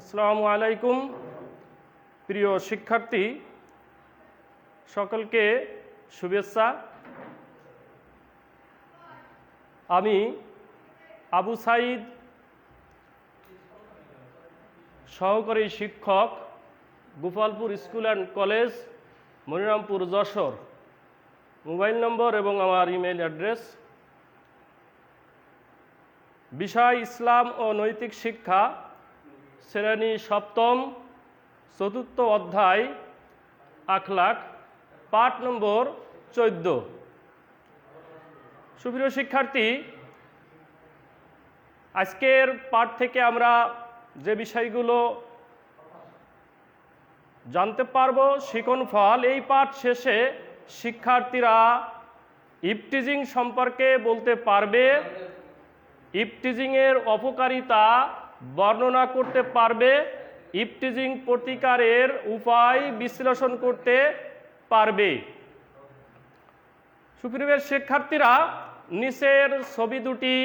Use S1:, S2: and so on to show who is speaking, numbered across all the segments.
S1: আসসালামু আলাইকুম, প্রিয় শিক্ষার্থী, সকলকে শুভেচ্ছা। আমি আবু সাইদ, সহকারী শিক্ষক, Gopalpur school and college, Monirampur Jessore. Mobile number এবং আমার ইমেল অ্যাড্রেস। বিষয় ইসলাম ও নৈতিক শিক্ষা শ্রেণি সপ্তম, চতুর্থ অধ্যায় আখলাক পাঠ নম্বর চোদ্দ। সুপ্রিয় শিক্ষার্থী, আজকের পাঠ থেকে আমরা যে বিষয়গুলো জানতে পারব, শিকন ফল, এই পাঠ শেষে শিক্ষার্থীরা ইপটিজিং সম্পর্কে বলতে পারবে। ইপটিজিংয়ের অপকারিতা বর্ণনা করতে পারবে, ইপটিজিং প্রতিকারের উপায় বিশ্লেষণ করতে পারবে। সুপ্রিমের শিক্ষার্থীরা নিচের ছবি দুটি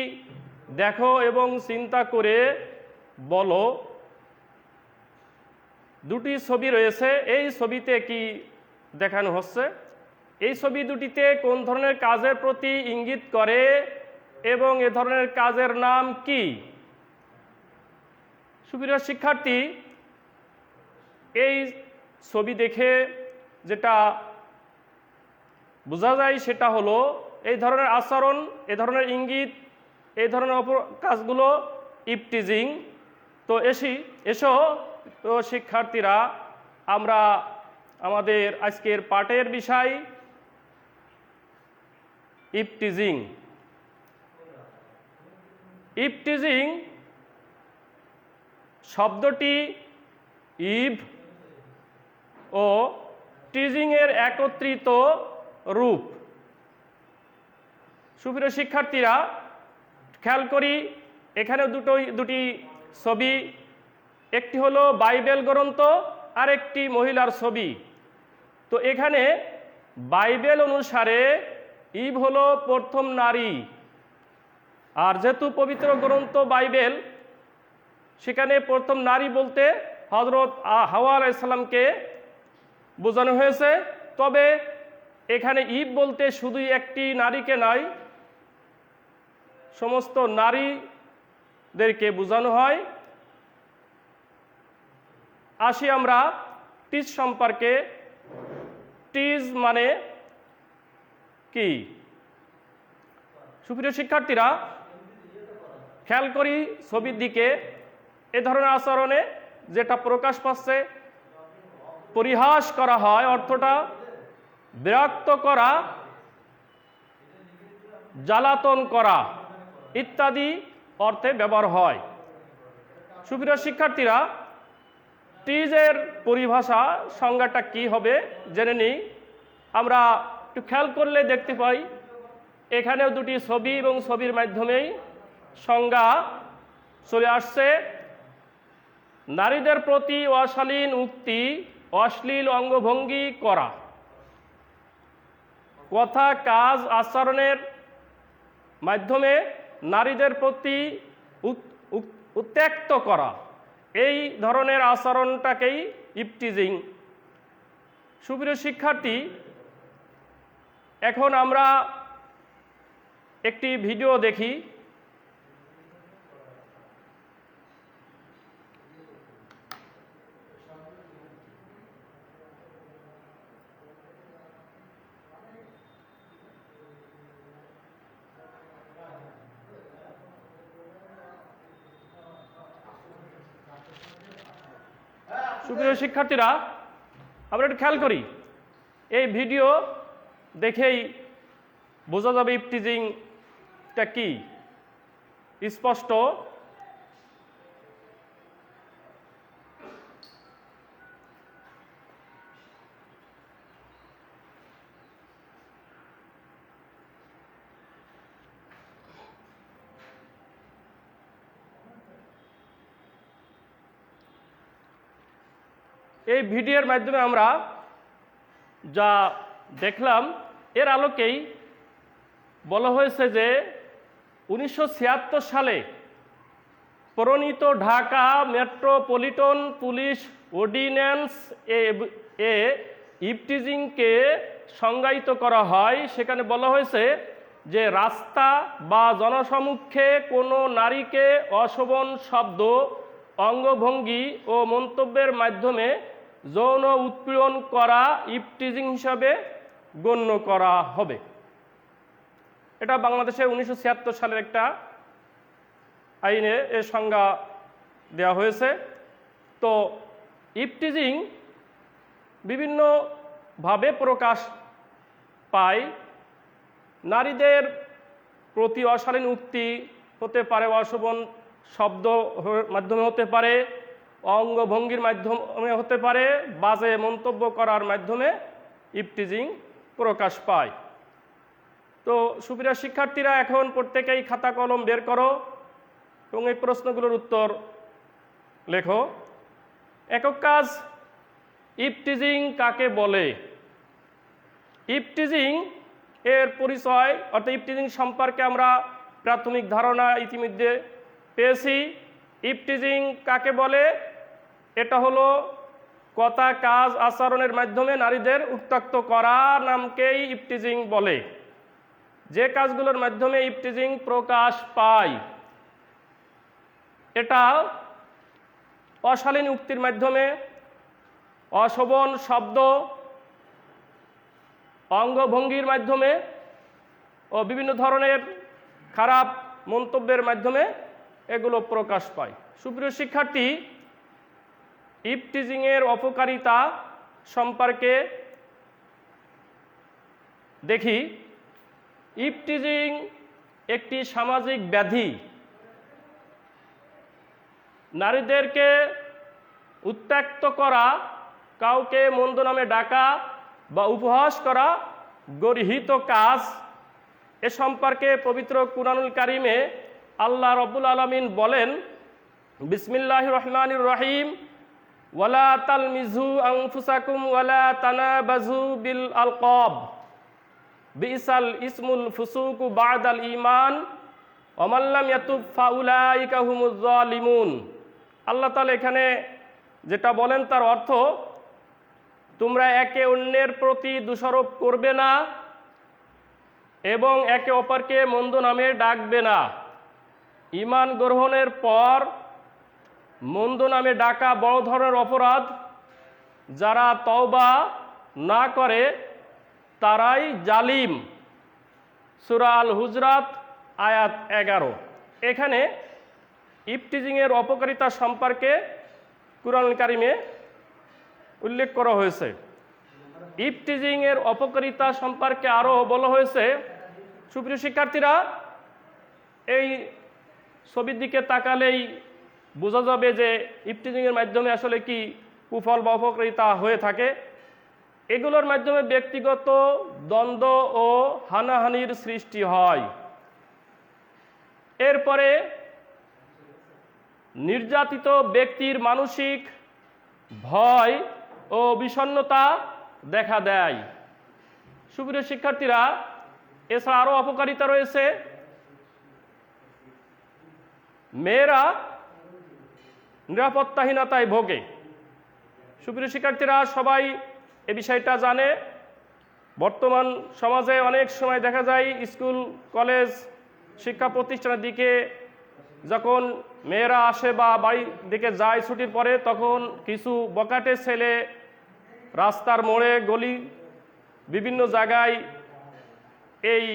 S1: দেখো এবং চিন্তা করে বলো। দুটি ছবি রয়েছে, এই ছবিতে কি দেখানো হচ্ছে? এই ছবি দুটিতে কোন ধরনের কাজের প্রতি ইঙ্গিত করে এবং এ ধরনের কাজের নাম কি? সুপ্রিয় শিক্ষার্থী, এই ছবি দেখে যেটা বোঝা যায় সেটা হলো এই ধরনের আচরণ এ ধরনের ইঙ্গিত, এই ধরনের কাজগুলো ইপটিজিং। তো এসি, এসো। তো শিক্ষার্থীরা, আমরা আমাদের আজকের পাঠের বিষয় ইপটিজিং। ইপটিজিং শব্দটি ইভ ও টিজিংয়ের একত্রিত রূপ। সুপ্রিয় শিক্ষার্থীরা, খেয়াল করি এখানে দুটোই, দুটি ছবি। একটি হলো বাইবেল গ্রন্থ আর একটি মহিলার ছবি। তো এখানে বাইবেল অনুসারে ইভ হলো প্রথম নারী। আর যেহেতু পবিত্র গ্রন্থ বাইবেল সেখানে প্রথম নারী বলতে হজরত হাওয়া আলাইসাল্লামকে বোঝানো হয়েছে। তবে এখানে ঈদ বলতে শুধুই একটি নারীকে নয়, সমস্ত নারীদেরকে বোঝানো হয়। আসি আমরা টিজ সম্পর্কে। টিজ মানে কি? সুপ্রিয় শিক্ষার্থীরা, খেয়াল করি ছবির দিকে। এ ধরনের আচরণে যেটা প্রকাশ পাচ্ছে, পরিহাস করা হয়, অর্থটা বিরক্ত করা, জ্বালাতন করা ইত্যাদি অর্থে ব্যবহার হয়। সুপ্রিয় শিক্ষার্থীরা, টিজের পরিভাষা সংজ্ঞাটা কি হবে জেনে নিই। আমরা একটু খেয়াল করলে দেখতে পাই, এখানেও দুটি ছবি এবং ছবির মাধ্যমেই সংজ্ঞা চলে আসছে। নারীদের প্রতি অশালীন উক্তি, অশ্লীল অঙ্গভঙ্গি করা। কথা, কাজ, আচরণের মাধ্যমে নারীদের প্রতি উত্ত্যক্ত করা। এই ধরনের আচরণটাকেই ইপটিজিং। সুপ্রিয় শিক্ষার্থী, এখন আমরা একটি ভিডিও দেখি। সুপ্রিয় শিক্ষার্থীরা আমরা একটু খেয়াল করি। এই ভিডিও দেখেই বোঝা যাবে ইফটিজিংটা কি। স্পষ্ট এই ভিডিওর মাধ্যমে আমরা যা দেখলাম, এর আলোকেই বলা হয়েছে যে উনিশশো ছিয়াত্তর সালে প্রণীত ঢাকা মেট্রোপলিটন পুলিশ অর্ডিন্যান্স এ ইপটিজিংকে সংজ্ঞায়িত করা হয়। সেখানে বলা হয়েছে যে রাস্তা বা জনসমুখে কোনো নারীকে অশোভন শব্দ, অঙ্গভঙ্গি ও মন্তব্যের মাধ্যমে যৌন উৎপীড়ন করা, ইপটিজিং হিসাবে গণ্য করা হবে। এটা বাংলাদেশে উনিশশো ছিয়াত্তর সালের একটা আইনে এর সংজ্ঞা দেওয়া হয়েছে। তো ইপটিজিং বিভিন্নভাবে প্রকাশ পায়। নারীদের প্রতি অশালীন উক্তি হতে পারে, অশোভন শব্দ মাধ্যমে হতে পারে। অঙ্গভঙ্গির মাধ্যমে হতে পারে, বাজে মন্তব্য করার মাধ্যমে ইপটিজিং প্রকাশ পায়। তো সুপ্রিয় শিক্ষার্থীরা, এখন প্রত্যেকেই খাতা কলম বের করো এবং এই প্রশ্নগুলোর উত্তর লেখো। একক কাজ, ইপটিজিং কাকে বলে? ইপটিজিং এর পরিচয়, অর্থাৎ ইপটিজিং সম্পর্কে আমরা প্রাথমিক ধারণা ইতিমধ্যে পেয়েছি। ইপটিজিং কাকে বলে? এটা হলো কথা কাজ আচরণের মাধ্যমে নারীদের উত্তক্ত করা নামকেই ইপটিজিং বলে। যে কাজগুলোর মাধ্যমে ইপটিজিং প্রকাশ পায়, এটা অশালীন উক্তির মাধ্যমে অশোভন শব্দ অঙ্গভঙ্গির মাধ্যমে ও বিভিন্ন ধরনের খারাপ মন্তব্যের মাধ্যমে এগুলো প্রকাশ পায়। সুপ্রিয় শিক্ষার্থী ইপটিজিংয়ের অপকারিতা সম্পর্কে দেখি। ইপটিজিং একটি সামাজিক ব্যাধি। নারীদেরকে উত্ত্যক্ত করা, কাউকে মন্দ নামে ডাকা বা উপহাস করা, গর্হিত কাজ, এ সম্পর্কে পবিত্র কুরআনুল কারিমে আল্লাহ রব্বুল আলমিন বলেন বিসমিল্লাহ রহমানুর রহিম ওয়ালা তালমিজু আনফুসাকুম ওয়ালা তানাবাজু বিল আলকব। বিসাল ইসমুল ফুসুকু বাদাল ইমান অমাল্লাম ইয়াতুব ফাউলাইকা হুমুজ জালিমুন আল্লাহ তাআলা এখানে যেটা বলেন তার অর্থ, তোমরা একে অন্যের প্রতি দোষারোপ করবে না এবং একে অপরকে মন্দ নামে ডাকবে না। ইমান গ্রহণের পর মন্দ নামে ডাকা বড় ধরনের অপরাধ যারা তওবা না করে, তারাই জালিম। সুরা আল হুজরাত আয়াত এগারো। এখানে ইপটিজিংয়ের অপকারিতা সম্পর্কে কুরআন কারিমে উল্লেখ করা হয়েছে। ইপটিজিংয়ের অপকারিতা সম্পর্কে আরও বলা হয়েছে। সুপ্রিয় শিক্ষার্থীরা, এই ছবির দিকে তাকালেই বোঝা যাবে যে ইপটিজিংয়ের মাধ্যমে আসলে কি কুফল বা অপকারিতা হয়ে থাকে। এগুলোর মাধ্যমে ব্যক্তিগত দ্বন্দ্ব ও হানাহানির সৃষ্টি হয়। এরপরে নির্যাতিত ব্যক্তির মানসিক ভয় ও বিষণ্ণতা দেখা দেয়। সুপ্রিয় শিক্ষার্থীরা, এছাড়া আরও অপকারিতা রয়েছে। মেয়েরা নিরাপত্তাহীনতায় ভোগে। সুপ্রিয় শিক্ষার্থীরা, সবাই এ বিষয়টা জানে। বর্তমান সমাজে অনেক সময় দেখা যায়, স্কুল, কলেজ, শিক্ষা প্রতিষ্ঠানের দিকে যখন মেয়েরা আসে বা বাড়ির দিকে যায় ছুটির পরে, তখন কিছু বকাটে ছেলে রাস্তার মোড়ে গলি বিভিন্ন জায়গায় এই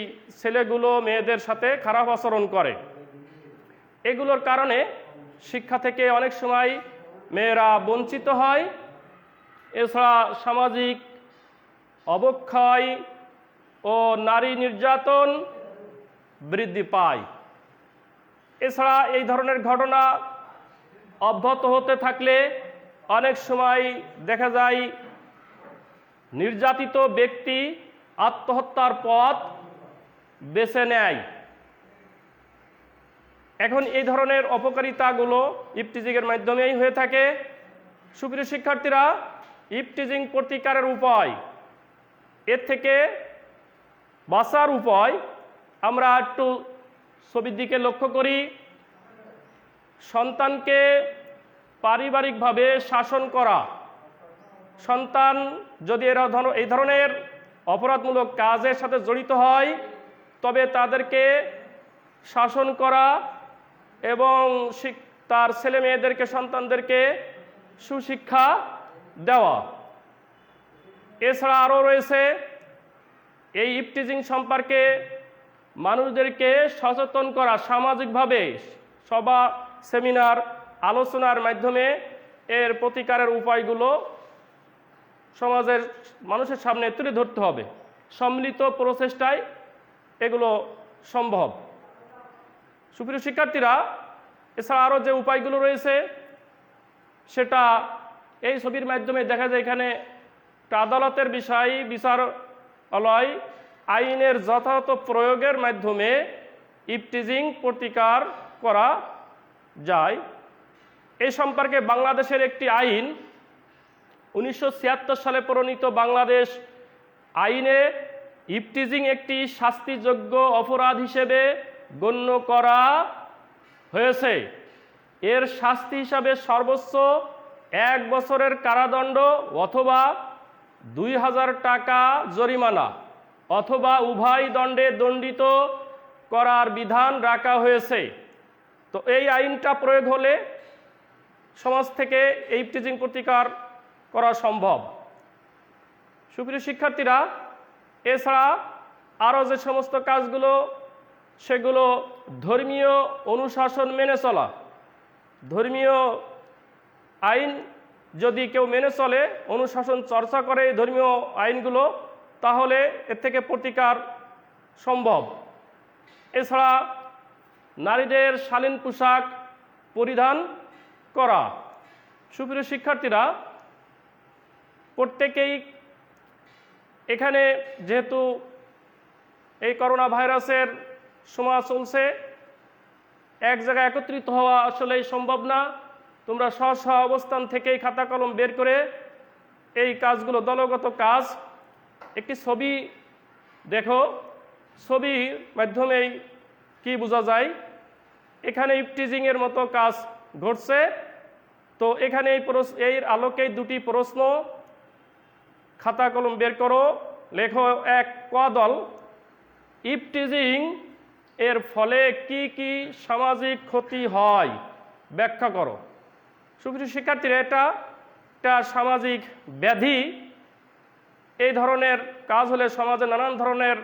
S1: ছেলেগুলো মেয়েদের সাথে খারাপ আচরণ করে। এগুলোর কারণে শিক্ষা থেকে অনেক সময় মেয়েরা বঞ্চিত হয়। এছাড়া সামাজিক অবক্ষয় ও নারী নির্যাতন বৃদ্ধি পায়। এছাড়া এই ধরনের ঘটনা অব্যাহত হতে থাকলে অনেক সময় দেখা যায় নির্যাতিত ব্যক্তি আত্মহত্যার পথ বেছে নেয়। এখন এই ধরনের অপকারিতাগুলো ইপটিজিংয়ের মাধ্যমেই হয়ে থাকে। সুপ্রিয় শিক্ষার্থীরা, ইপটিজিং প্রতিকারের উপায়। এর থেকে বাঁচার উপায় আমরা একটু ছবির দিকে লক্ষ্য করি। সন্তানকে পারিবারিকভাবে শাসন করা। সন্তান যদি এরা এই ধরনের অপরাধমূলক কাজের সাথে জড়িত হয়, তবে তাদেরকে শাসন করা এবং তার ছেলে মেয়েদেরকে, সন্তানদেরকে সুশিক্ষা দেওয়া। এছাড়া আরও রয়েছে, এই ইপটিজিং সম্পর্কে মানুষদেরকে সচেতন করা। সামাজিকভাবে সভা, সেমিনার, আলোচনার মাধ্যমে এর প্রতিকারের উপায়গুলো সমাজের, মানুষের সামনে তুলে ধরতে হবে। সম্মিলিত প্রচেষ্টায় এগুলো সম্ভব। সুপ্রিয় শিক্ষার্থীরা, এছাড়া আরও যে উপায়গুলো রয়েছে, সেটা এই ছবির মাধ্যমে দেখা যায় এখানে আদালতের বিষয়, বিচারালয়, আইনের যথাযথ প্রয়োগের মাধ্যমে ইপটিজিং প্রতিকার করা যায়। এই সম্পর্কে বাংলাদেশের একটি আইন, উনিশশো ছিয়াত্তর সালে প্রণীত বাংলাদেশ আইনে ইপটিজিং একটি শাস্তিযোগ্য অপরাধ হিসেবে গণ্য করা হয়েছে। এর শাস্তি হিসাবে সর্বোচ্চ এক বছরের কারাদণ্ড অথবা দুই হাজার টাকা জরিমানা অথবা উভয় দণ্ডে দণ্ডিত করার বিধান রাখা হয়েছে। তো এই আইনটা প্রয়োগ হলে সমাজ থেকে এই টিচিং প্রতিকার করা সম্ভব। সুপ্রিয় শিক্ষার্থীরা, এছাড়া আরও যে সমস্ত কাজগুলো সেগুলো ধর্মীয় অনুশাসন মেনে চলা। ধর্মীয় আইন যদি কেউ মেনে চলে, অনুশাসন চর্চা করে এই ধর্মীয় আইনগুলো, তাহলে এর থেকে প্রতিকার সম্ভব। এছাড়া নারীদের শালীন পোশাক পরিধান করা। সুপ্রিয় শিক্ষার্থীরা, প্রত্যেকেই এখানে যেহেতু এই করোনা ভাইরাসের সময় চলছে। এক জায়গায় একত্রিত হওয়া আসলেই সম্ভব না। তোমরা স্ব স্ব অবস্থান থেকেই খাতা কলম বের করে এই কাজগুলো, দলগত কাজ। একটি ছবি দেখো। ছবির মাধ্যমেই কি বোঝা যায়? এখানে ইপটিজিংয়ের মতো কাজ ঘটছে। তো এখানে এই এর আলোকে দুটি প্রশ্ন। খাতা কলম বের করো। লেখো এক ক দল। ইপটিজিং এর ফলে কি কি সামাজিক ক্ষতি হয়? ব্যাখ্যা করো। সুপ্রিয় শিক্ষার্থীরা, এটা একটা সামাজিক ব্যাধি। এই ধরনের কাজ হলে সমাজে নানান ধরনের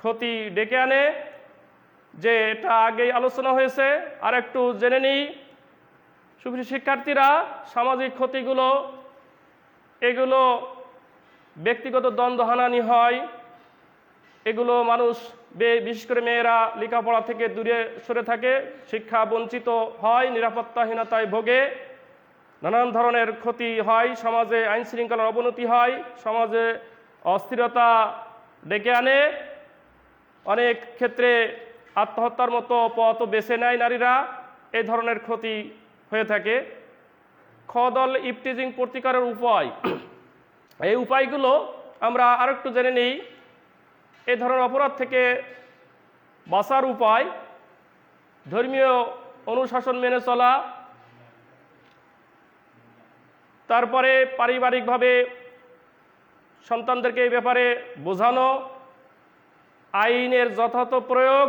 S1: ক্ষতি ডেকে আনে। যে এটা আগেই আলোচনা হয়েছে আর একটু জেনে নিই। সুপ্রিয় শিক্ষার্থীরা, সামাজিক ক্ষতিগুলো, এগুলো ব্যক্তিগত দ্বন্দ্বহানানি হয় এগুলো মানুষ বে- বিশেষ করে মেয়েরা লেখাপড়া থেকে দূরে সরে থাকে, শিক্ষা বঞ্চিত হয়, নিরাপত্তাহীনতায় ভোগে। নানান ধরনের ক্ষতি হয়, সমাজে আইন শৃঙ্খলার অবনতি হয়, সমাজে অস্থিরতা ডেকে আনে। অনেক ক্ষেত্রে আত্মহত্যার মতো পথ বেছে নেয় নারীরা এই ধরনের ক্ষতি হয়ে থাকে। খদল ইপটিজিং প্রতিকারের উপায়। এই উপায়গুলো আমরা আরেকটু জেনে নিই। এই ধরনের অপরাধ থেকে বাঁচার উপায় ধর্মীয় অনুশাসন মেনে চলা, তারপরে পারিবারিকভাবে সন্তানদেরকে এই ব্যাপারে বোঝানো, আইনের যথাযথ প্রয়োগ,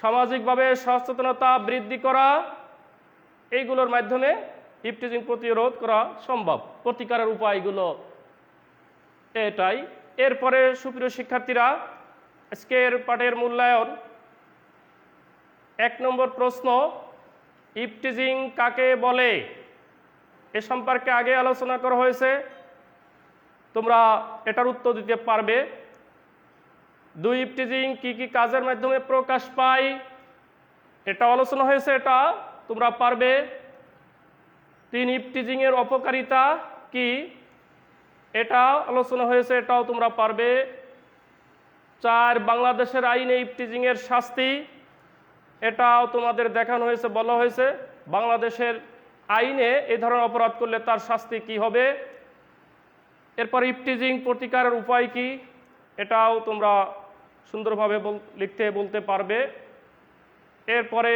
S1: সামাজিকভাবে সচেতনতা বৃদ্ধি করা, এইগুলোর মাধ্যমে ইপটিজিং প্রতিরোধ করা সম্ভব। প্রতিকারের উপায়গুলো এটাই। এরপরে সুপ্রিয় শিক্ষার্থীরা, আজকের পাঠের মূল্যায়ন। এক নম্বর প্রশ্ন, ইপটিজিং কাকে বলে? এ সম্পর্কে আগে আলোচনা করা হয়েছে। তোমরা এটার উত্তর দিতে পারবে। দুই, ইপটিজিং কি কি কাজের মাধ্যমে প্রকাশ পায়? এটা আলোচনা হয়েছে, এটা তোমরা পারবে। তিন ইপটিজিংয়ের অপকারিতা কি? এটা আলোচনা হয়েছে, এটাও তোমরা পারবে। চার, বাংলাদেশের আইনে ইপটিজিংয়ের শাস্তি, এটাও তোমাদের দেখানো হয়েছে, বলা হয়েছে। বাংলাদেশের আইনে এ ধরনের অপরাধ করলে তার শাস্তি কি হবে? এরপর ইপটিজিং প্রতিকারের উপায় কি? এটাও তোমরা সুন্দরভাবে লিখতে বলতে পারবে। এরপরে